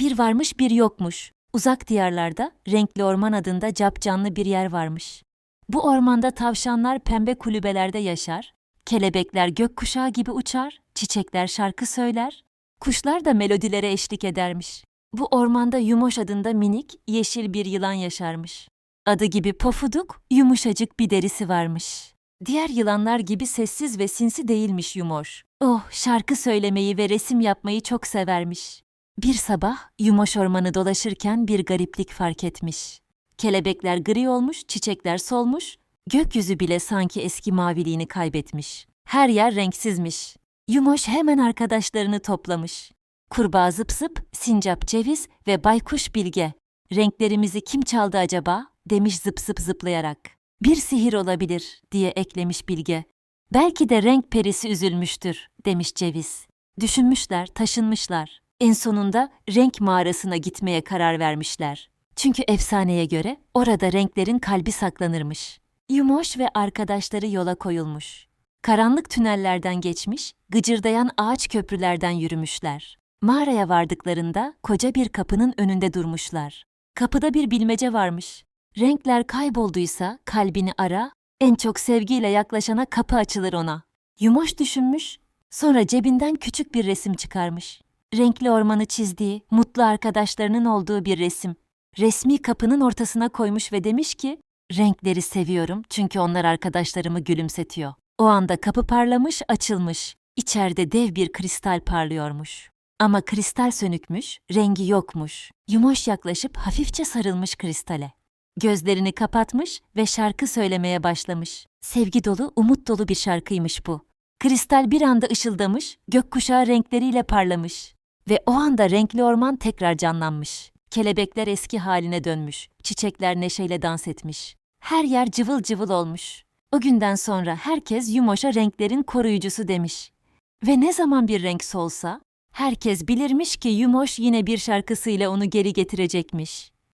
Bir varmış bir yokmuş. Uzak diyarlarda renkli orman adında capcanlı bir yer varmış. Bu ormanda tavşanlar pembe kulübelerde yaşar, kelebekler gökkuşağı gibi uçar, çiçekler şarkı söyler, kuşlar da melodilere eşlik edermiş. Bu ormanda Yumoş adında minik, yeşil bir yılan yaşarmış. Adı gibi pofuduk, yumuşacık bir derisi varmış. Diğer yılanlar gibi sessiz ve sinsi değilmiş Yumoş. Oh, şarkı söylemeyi ve resim yapmayı çok severmiş. Bir sabah Yumoş ormanı dolaşırken bir gariplik fark etmiş. Kelebekler gri olmuş, çiçekler solmuş, gökyüzü bile sanki eski maviliğini kaybetmiş. Her yer renksizmiş. Yumoş hemen arkadaşlarını toplamış. Kurbağa zıp zıp, sincap ceviz ve baykuş bilge. Renklerimizi kim çaldı acaba? demiş zıp zıp zıplayarak. Bir sihir olabilir diye eklemiş bilge. Belki de renk perisi üzülmüştür demiş ceviz. Düşünmüşler, taşınmışlar. En sonunda renk mağarasına gitmeye karar vermişler. Çünkü efsaneye göre orada renklerin kalbi saklanırmış. Yumoş ve arkadaşları yola koyulmuş. Karanlık tünellerden geçmiş, gıcırdayan ağaç köprülerden yürümüşler. Mağaraya vardıklarında koca bir kapının önünde durmuşlar. Kapıda bir bilmece varmış. Renkler kaybolduysa kalbini ara, en çok sevgiyle yaklaşana kapı açılır ona. Yumoş düşünmüş, sonra cebinden küçük bir resim çıkarmış. Renkli ormanı çizdiği, mutlu arkadaşlarının olduğu bir resim. Resmi kapının ortasına koymuş ve demiş ki, renkleri seviyorum çünkü onlar arkadaşlarımı gülümsetiyor. O anda kapı parlamış, açılmış. İçeride dev bir kristal parlıyormuş. Ama kristal sönükmüş, rengi yokmuş. Yumoş yaklaşıp hafifçe sarılmış kristale. Gözlerini kapatmış ve şarkı söylemeye başlamış. Sevgi dolu, umut dolu bir şarkıymış bu. Kristal bir anda ışıldamış, gökkuşağı renkleriyle parlamış. Ve o anda renkli orman tekrar canlanmış. Kelebekler eski haline dönmüş, çiçekler neşeyle dans etmiş. Her yer cıvıl cıvıl olmuş. O günden sonra herkes Yumoş'a renklerin koruyucusu demiş. Ve ne zaman bir renk solsa, herkes bilirmiş ki Yumoş yine bir şarkısıyla onu geri getirecekmiş.